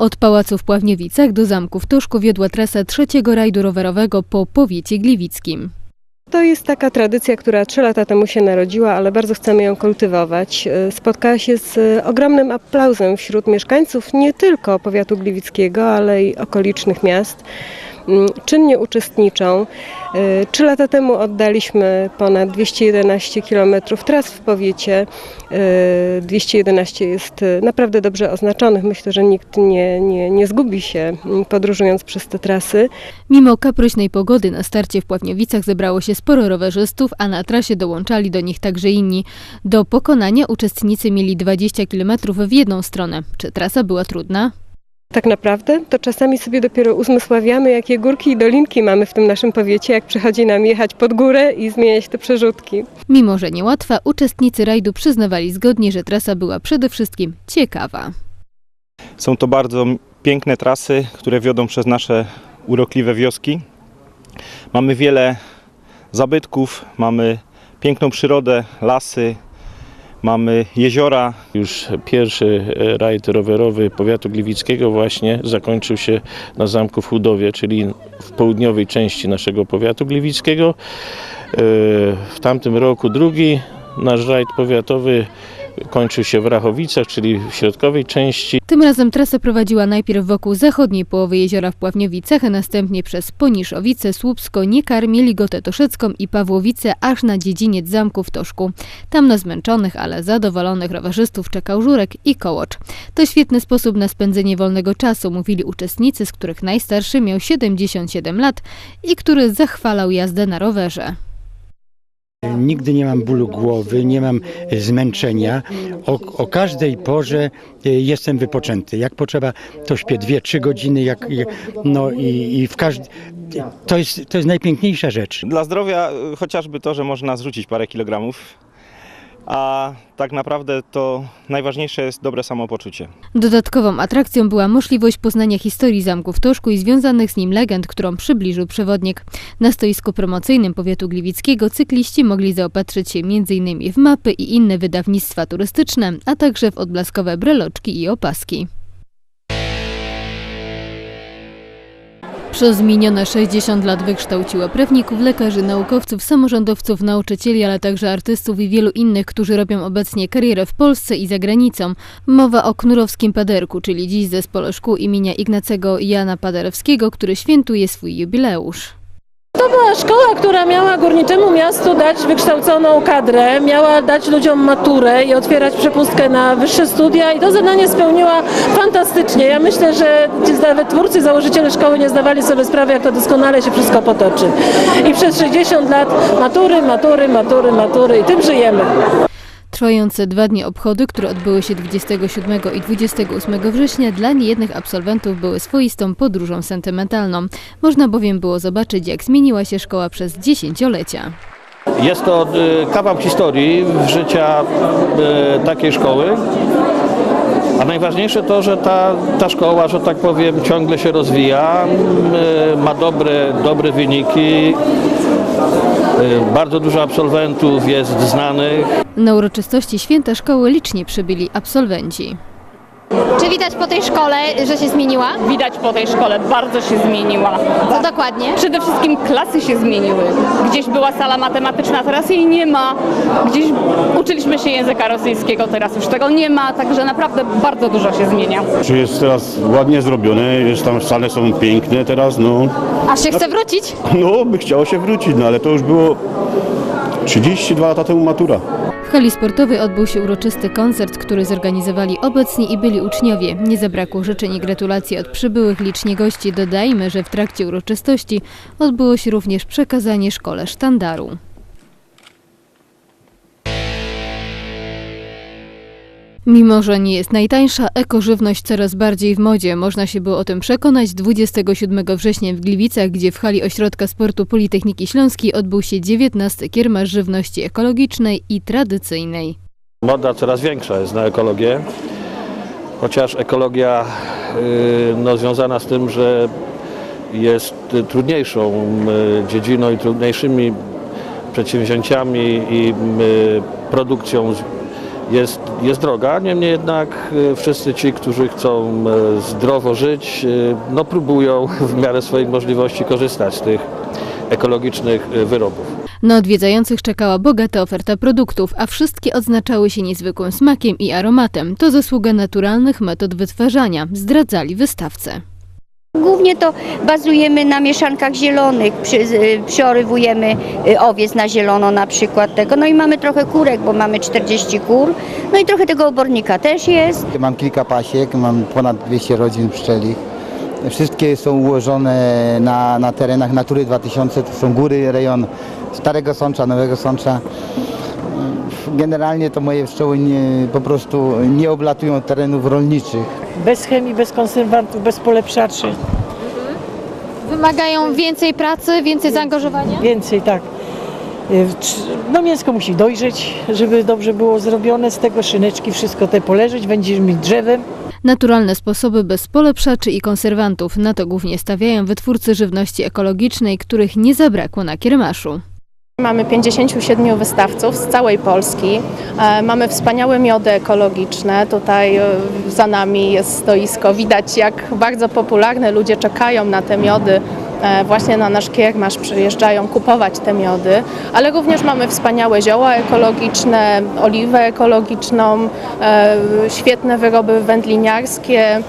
Od pałacu w Pławniewicach do zamku w Toszku wiodła trasa trzeciego rajdu rowerowego po powiecie gliwickim. To jest taka tradycja, która trzy lata temu się narodziła, ale bardzo chcemy ją kultywować. E, Spotkała się z e, ogromnym aplauzem wśród mieszkańców nie tylko powiatu gliwickiego, ale i okolicznych miast. Mm, Czynnie uczestniczą. E, Trzy lata temu oddaliśmy ponad 211 km tras w powiecie. E, 211 jest e, naprawdę dobrze oznaczonych. Myślę, że nikt nie, nie, nie zgubi się mm, podróżując przez te trasy. Mimo kapryśnej pogody na starcie w Pławniewicach zebrało się sporo rowerzystów, a na trasie dołączali do nich także inni. Do pokonania uczestnicy mieli 20 km w jedną stronę. Czy trasa była trudna? Tak naprawdę to czasami sobie dopiero uzmysławiamy, jakie górki i dolinki mamy w tym naszym powiecie, jak przychodzi nam jechać pod górę i zmieniać te przerzutki. Mimo, że niełatwa, uczestnicy rajdu przyznawali zgodnie, że trasa była przede wszystkim ciekawa. Są to bardzo piękne trasy, które wiodą przez nasze urokliwe wioski. Mamy wiele zabytków, mamy piękną przyrodę, lasy, mamy jeziora. Już pierwszy rajd rowerowy powiatu gliwickiego właśnie zakończył się na zamku w Chudowie, czyli w południowej części naszego powiatu gliwickiego. E, W tamtym roku drugi nasz rajd powiatowy kończył się w Rachowicach, czyli w środkowej części. Tym razem trasa prowadziła najpierw wokół zachodniej połowy jeziora w Pławniowicach, a następnie przez Poniszowice, Słupsko, Niekar, Mieligotę Toszecką i Pawłowice aż na dziedziniec zamku w Toszku. Tam na zmęczonych, ale zadowolonych rowerzystów czekał żurek i kołocz. To świetny sposób na spędzenie wolnego czasu, mówili uczestnicy, z których najstarszy miał 77 lat i który zachwalał jazdę na rowerze. Nigdy nie mam bólu głowy, nie mam e, zmęczenia. O, o każdej porze e, jestem wypoczęty. Jak potrzeba, to śpię 2-3 godziny. Jak, no i, i w każd... to, jest, to jest najpiękniejsza rzecz. Dla zdrowia y, chociażby to, że można zrzucić parę kilogramów, a tak naprawdę to najważniejsze jest dobre samopoczucie. Dodatkową atrakcją była możliwość poznania historii zamku w Toszku i związanych z nim legend, którą przybliżył przewodnik. Na stoisku promocyjnym powiatu gliwickiego cykliści mogli zaopatrzyć się m.in. w mapy i inne wydawnictwa turystyczne, a także w odblaskowe breloczki i opaski. Przez minione 60 lat wykształciła prawników, lekarzy, naukowców, samorządowców, nauczycieli, ale także artystów i wielu innych, którzy robią obecnie karierę w Polsce i za granicą. Mowa o Knurowskim Paderku, czyli dziś zespole szkół imienia Ignacego Jana Paderewskiego, który świętuje swój jubileusz. To była szkoła, która miała górniczemu miastu dać wykształconą kadrę, miała dać ludziom maturę i otwierać przepustkę na wyższe studia i to zadanie spełniła fantastycznie. Ja myślę, że nawet twórcy, założyciele szkoły nie zdawali sobie sprawy, jak to doskonale się wszystko potoczy. I przez 60 lat matury, matury, matury, matury i tym żyjemy. Trwające dwa dni obchody, które odbyły się 27 i 28 września, dla niejednych absolwentów były swoistą podróżą sentymentalną. Można bowiem było zobaczyć, jak zmieniła się szkoła przez dziesięciolecia. Jest to e, kawał historii życia e, takiej szkoły. A najważniejsze to, że ta, ta szkoła, że tak powiem, ciągle się rozwija, m, ma dobre, dobre wyniki. E, Bardzo dużo absolwentów jest znanych. Na uroczystości święta szkoły licznie przybyli absolwenci. Czy widać po tej szkole, że się zmieniła? Widać po tej szkole, bardzo się zmieniła. Co dokładnie? Przede wszystkim klasy się zmieniły. Gdzieś była sala matematyczna, teraz jej nie ma. Gdzieś uczyliśmy się języka rosyjskiego, teraz już tego nie ma, także naprawdę bardzo dużo się zmienia. Czy jest teraz ładnie zrobione, jest tam sale są piękne teraz, no, Aż się chce wrócić? no by chciało się wrócić, no ale to już było 32 lata temu matura. W hali sportowej odbył się uroczysty koncert, który zorganizowali obecni i byli uczniowie. Nie zabrakło życzeń i gratulacji od przybyłych licznie gości. Dodajmy, że w trakcie uroczystości odbyło się również przekazanie szkole sztandaru. Mimo, że nie jest najtańsza, ekożywność coraz bardziej w modzie. Można się było o tym przekonać 27 września w Gliwicach, gdzie w hali Ośrodka Sportu Politechniki Śląskiej odbył się 19 kiermasz żywności ekologicznej i tradycyjnej. Moda coraz większa jest na ekologię, chociaż ekologia y, no, związana z tym, że jest trudniejszą y, dziedziną i trudniejszymi przedsięwzięciami i y, produkcją jest, jest droga, niemniej jednak e, wszyscy ci, którzy chcą e, zdrowo żyć, e, no próbują w miarę swoich możliwości korzystać z tych ekologicznych wyrobów. Na odwiedzających czekała bogata oferta produktów, a wszystkie odznaczały się niezwykłym smakiem i aromatem. To zasługa naturalnych metod wytwarzania, zdradzali wystawcy. Głównie to bazujemy na mieszankach zielonych, przy, przyorywujemy y, owiec na zielono na przykład tego, no i mamy trochę kurek, bo mamy 40 kur, no i trochę tego obornika też jest. Mam kilka pasiek, mam ponad 200 rodzin pszczelich. Wszystkie są ułożone na, na terenach Natury 2000, to są góry, rejon Starego Sącza, Nowego Sącza. Generalnie to moje pszczoły nie, po prostu nie oblatują terenów rolniczych. Bez chemii, bez konserwantów, bez polepszaczy. Wymagają więcej pracy, więcej zaangażowania? Więcej, tak. Y, No mięsko musi dojrzeć, żeby dobrze było zrobione, z tego szyneczki, wszystko te poleżeć, będziesz mieć drzewem. Naturalne sposoby bez polepszaczy i konserwantów. Na to głównie stawiają wytwórcy żywności ekologicznej, których nie zabrakło na kiermaszu. Mamy 57 wystawców z całej Polski. E, Mamy wspaniałe miody ekologiczne. Tutaj e, za nami jest stoisko. Widać jak bardzo popularne ludzie czekają na te miody. e, Właśnie na nasz kiermasz przyjeżdżają kupować te miody, ale również mamy wspaniałe zioła ekologiczne, oliwę ekologiczną, świetne wyroby wędliniarskie,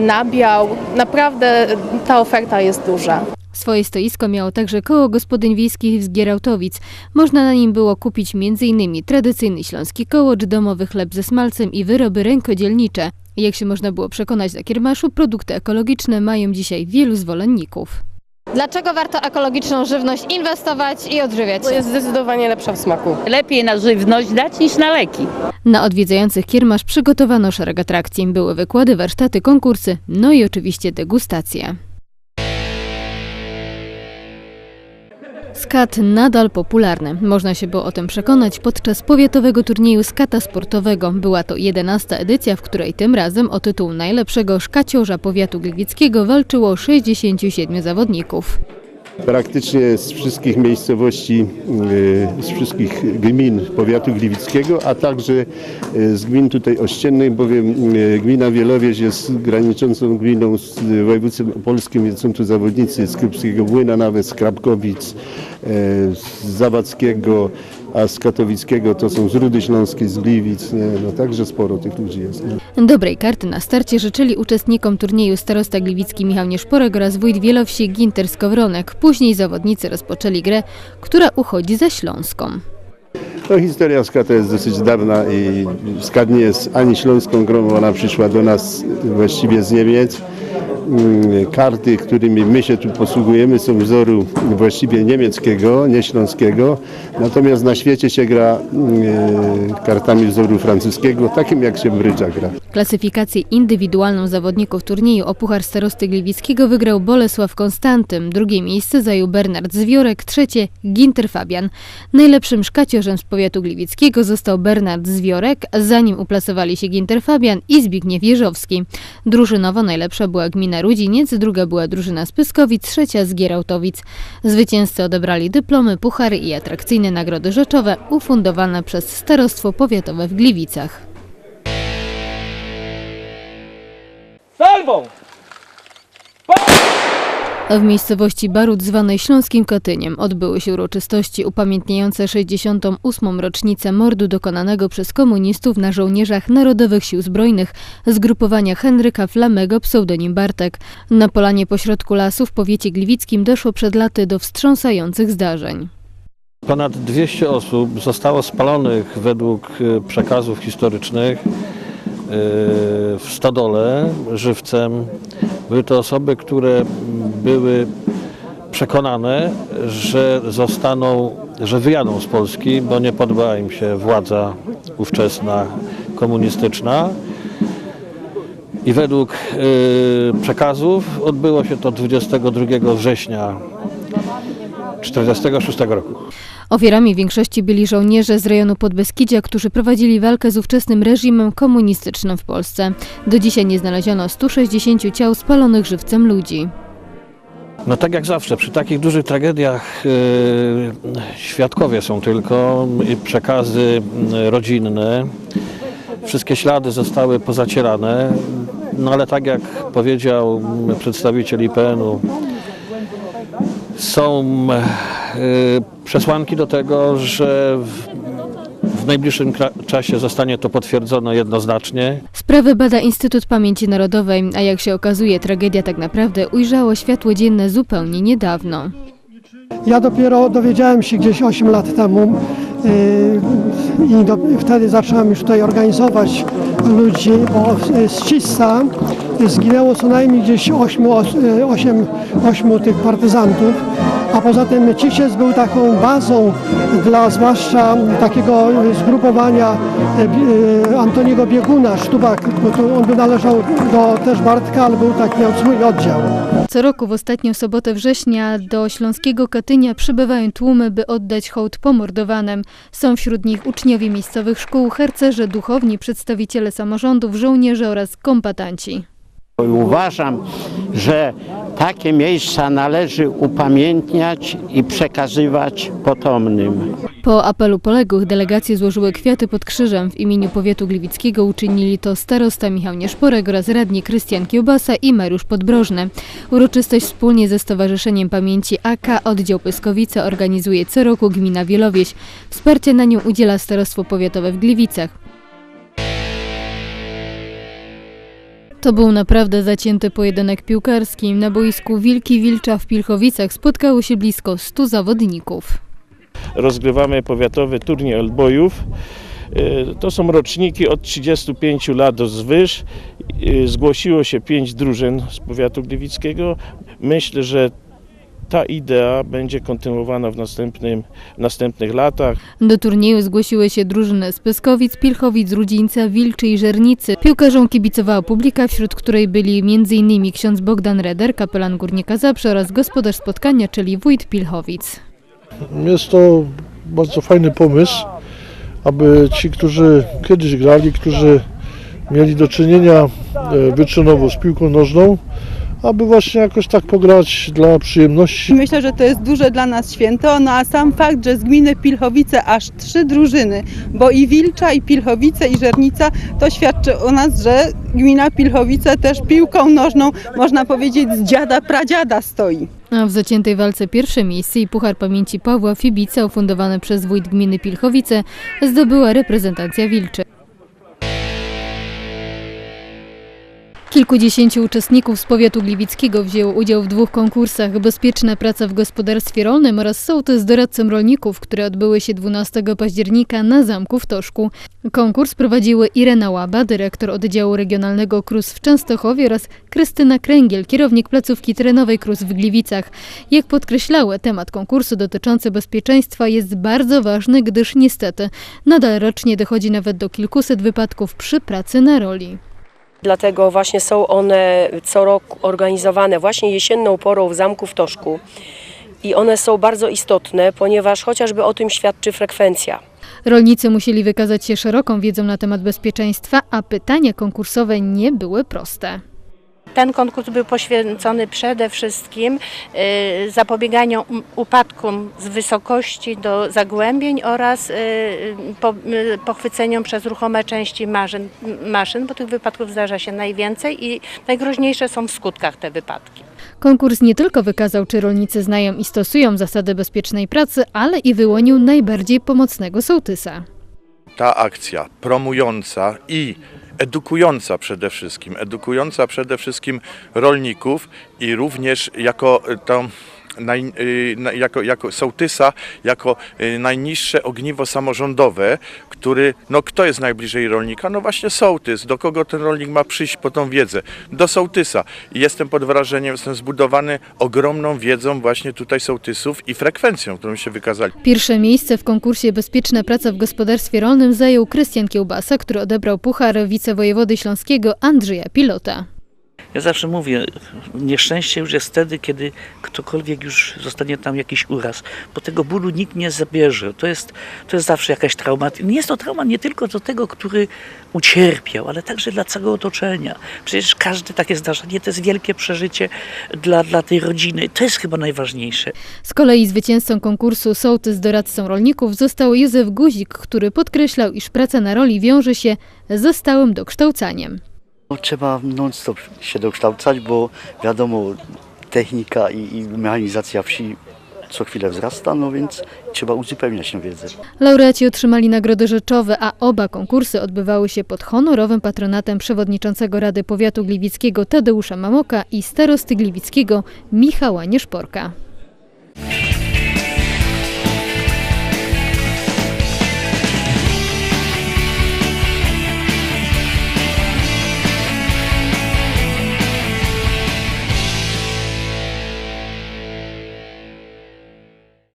nabiał. Naprawdę ta oferta jest duża. Swoje stoisko miało także koło gospodyń wiejskich z Gierałtowic. Można na nim było kupić m.in. tradycyjny śląski kołocz, domowy chleb ze smalcem i wyroby rękodzielnicze. Jak się można było przekonać na kiermaszu, produkty ekologiczne mają dzisiaj wielu zwolenników. Dlaczego warto ekologiczną żywność inwestować i odżywiać się? Jest zdecydowanie lepsza w smaku. Lepiej na żywność dać niż na leki. Na odwiedzających kiermasz przygotowano szereg atrakcji. Były wykłady, warsztaty, konkursy, no i oczywiście degustacje. Skat nadal popularny. Można się było o tym przekonać podczas powiatowego turnieju skata sportowego. Była to 11. edycja, w której tym razem o tytuł najlepszego szkaciorza powiatu gliwickiego walczyło 67 zawodników. Praktycznie z wszystkich miejscowości, e, z wszystkich gmin powiatu gliwickiego, a także e, z gmin tutaj ościennych, bowiem e, gmina Wielowieś jest graniczącą gminą z województwem opolskim, więc są tu zawodnicy z Krupskiego Młyna, nawet z Krapkowic, z Zawadzkiego, a z Katowickiego to są z Rudy Śląskiej, z Gliwic, nie? no także sporo tych ludzi jest. Nie? Dobrej karty na starcie życzyli uczestnikom turnieju starosta gliwicki Michał Nieszporek oraz wójt Wielowsi Ginter Skowronek. Później zawodnicy rozpoczęli grę, która uchodzi za śląską. No, historia skata jest dosyć dawna i skat nie jest ani śląską grą, ona przyszła do nas właściwie z Niemiec. Mm, Karty, którymi my się tu posługujemy są wzoru właściwie niemieckiego, nie śląskiego. Natomiast na świecie się gra mm, kartami wzoru francuskiego, takim jak się w rydża gra. Klasyfikację indywidualną zawodników turnieju o Puchar Starosty Gliwickiego wygrał Bolesław Konstantym, drugie miejsce zajął Bernard Zwiorek, trzecie Ginter Fabian. Najlepszym szkaciorzem z powiatu gliwickiego został Bernard Zwiorek, za nim uplasowali się Ginter Fabian i Zbigniew Jeżowski. Drużynowo najlepsza była gmina Rudziniec, druga była drużyna z Pyskowic, trzecia z Gierałtowic. Zwycięzcy odebrali dyplomy, puchary i atrakcyjne nagrody rzeczowe ufundowane przez Starostwo Powiatowe w Gliwicach. W miejscowości Barut zwanej Śląskim Katyniem odbyły się uroczystości upamiętniające 68. rocznicę mordu dokonanego przez komunistów na żołnierzach Narodowych Sił Zbrojnych zgrupowania Henryka Flamego pseudonim Bartek. Na polanie pośrodku lasu w powiecie gliwickim doszło przed laty do wstrząsających zdarzeń. Ponad 200 osób zostało spalonych według e, przekazów historycznych e, w stodole żywcem. Były to osoby, które były przekonane, że zostaną, że wyjadą z Polski, bo nie podobała im się władza ówczesna komunistyczna. I według e, przekazów odbyło się to 22 września 1946 roku. Ofiarami większości byli żołnierze z rejonu Podbeskidzia, którzy prowadzili walkę z ówczesnym reżimem komunistycznym w Polsce. Do dzisiaj nie znaleziono 160 ciał spalonych żywcem ludzi. No tak jak zawsze, przy takich dużych tragediach yy, świadkowie są tylko przekazy yy, rodzinne. wszystkie ślady zostały pozacierane. No ale tak jak powiedział przedstawiciel IPN-u, są e, przesłanki do tego, że w, najbliższym czasie zostanie to potwierdzone jednoznacznie. Sprawę bada Instytut Pamięci Narodowej, a jak się okazuje, tragedia tak naprawdę ujrzało światło dzienne zupełnie niedawno. Ja dopiero dowiedziałem się gdzieś 8 lat temu yy, i do, wtedy zacząłem już tutaj organizować ludzi, bo z Cissa zginęło co najmniej gdzieś 8, 8, 8 tych partyzantów, a poza tym Cisiec był taką bazą dla zwłaszcza takiego zgrupowania yy, Antoniego Bieguna, Sztubak, bo on by należał do też Bartka, ale był tak, miał swój oddział. Co roku w ostatnią sobotę września do śląskiego Katynia przybywają tłumy, by oddać hołd pomordowanym. Są wśród nich uczniowie miejscowych szkół, harcerze, duchowni, przedstawiciele samorządów, żołnierze oraz kombatanci. Uważam, że takie miejsca należy upamiętniać i przekazywać potomnym. Po apelu poległych delegacje złożyły kwiaty pod krzyżem. W imieniu powiatu gliwickiego uczynili to starosta Michał Nieszporek oraz radni Krystian Kiełbasa i Mariusz Podbrożny. Uroczystość wspólnie ze Stowarzyszeniem Pamięci AK Oddział Pyskowice organizuje co roku gmina Wielowieś. Wsparcie na nią udziela Starostwo Powiatowe w Gliwicach. To był naprawdę zacięty pojedynek piłkarski. Na boisku Wilki Wilcza w Pilchowicach spotkało się blisko 100 zawodników. rozgrywamy powiatowy turniej odbojów. Y, To są roczniki od 35 lat do zwyż. Y, Zgłosiło się pięć drużyn z powiatu gliwickiego. Myślę, że ta idea będzie kontynuowana w, następnym, w następnych latach. Do turnieju zgłosiły się drużyny z Pyskowic, Pilchowic, Rudzińca, Wilczy i Żernicy. Piłkarzom kibicowała publika, wśród której byli m.in. ksiądz Bogdan Reder, kapelan Górnika Zaprze oraz gospodarz spotkania, czyli wójt Pilchowic. Jest to bardzo fajny pomysł, aby ci, którzy kiedyś grali, którzy mieli do czynienia e, wyczynowo z piłką nożną, aby właśnie jakoś tak pograć dla przyjemności. Myślę, że to jest duże dla nas święto, no a sam fakt, że z gminy Pilchowice aż trzy drużyny, bo i Wilcza, i Pilchowice, i Żernica, to świadczy o nas, że gmina Pilchowice też piłką nożną, można powiedzieć, z dziada pradziada stoi. A w zaciętej walce pierwsze miejsce i Puchar Pamięci Pawła Fibica, ufundowany przez wójt gminy Pilchowice, zdobyła reprezentacja Wilczy. Kilkudziesięciu uczestników z powiatu gliwickiego wzięło udział w dwóch konkursach Bezpieczna praca w gospodarstwie rolnym oraz sołtys doradcą rolników, które odbyły się 12 października na zamku w Toszku. Konkurs prowadziły Irena Łaba, dyrektor oddziału regionalnego KRUS w Częstochowie oraz Krystyna Kręgiel, kierownik placówki terenowej KRUS w Gliwicach. Jak podkreślały, temat konkursu dotyczący bezpieczeństwa jest bardzo ważny, gdyż niestety nadal rocznie dochodzi nawet do kilkuset wypadków przy pracy na roli. Dlatego właśnie są one co roku organizowane właśnie jesienną porą w Zamku w Toszku. I one są bardzo istotne, ponieważ chociażby o tym świadczy frekwencja. Rolnicy musieli wykazać się szeroką wiedzą na temat bezpieczeństwa, a pytania konkursowe nie były proste. Ten konkurs był poświęcony przede wszystkim y, zapobieganiu upadkom z wysokości do zagłębień oraz y, y, pochwyceniom przez ruchome części maszyn, maszyn, bo tych wypadków zdarza się najwięcej i najgroźniejsze są w skutkach te wypadki. Konkurs nie tylko wykazał, czy rolnicy znają i stosują zasady bezpiecznej pracy, ale i wyłonił najbardziej pomocnego sołtysa. ta akcja promująca i edukująca przede wszystkim, edukująca przede wszystkim rolników i również jako tą Naj, y, jako, jako sołtysa, jako y, najniższe ogniwo samorządowe, który, no kto jest najbliżej rolnika? No właśnie sołtys. Do kogo ten rolnik ma przyjść po tą wiedzę? Do sołtysa. I jestem pod wrażeniem, jestem zbudowany ogromną wiedzą właśnie tutaj sołtysów i frekwencją, którą się wykazali. Pierwsze miejsce w konkursie Bezpieczna praca w gospodarstwie rolnym zajął Krystian Kiełbasa, który odebrał puchar wicewojewody śląskiego Andrzeja Pilota. Ja zawsze mówię, nieszczęście już jest wtedy, kiedy ktokolwiek już zostanie tam jakiś uraz, bo tego bólu nikt nie zabierze. To jest, to jest zawsze jakaś trauma. Nie jest to trauma nie tylko do tego, który ucierpiał, ale także dla całego otoczenia. Przecież każde takie zdarzenie to jest wielkie przeżycie dla, dla tej rodziny. To jest chyba najważniejsze. Z kolei zwycięzcą konkursu Sołtys doradcą rolników został Józef Guzik, który podkreślał, iż praca na roli wiąże się ze stałym dokształcaniem. No, trzeba non-stop się dokształcać, bo wiadomo, technika i, i mechanizacja wsi co chwilę wzrasta, no więc trzeba uzupełniać tę wiedzę. Laureaci otrzymali nagrody rzeczowe, a oba konkursy odbywały się pod honorowym patronatem przewodniczącego Rady Powiatu Gliwickiego Tadeusza Mamoka i starosty Gliwickiego Michała Nieszporka.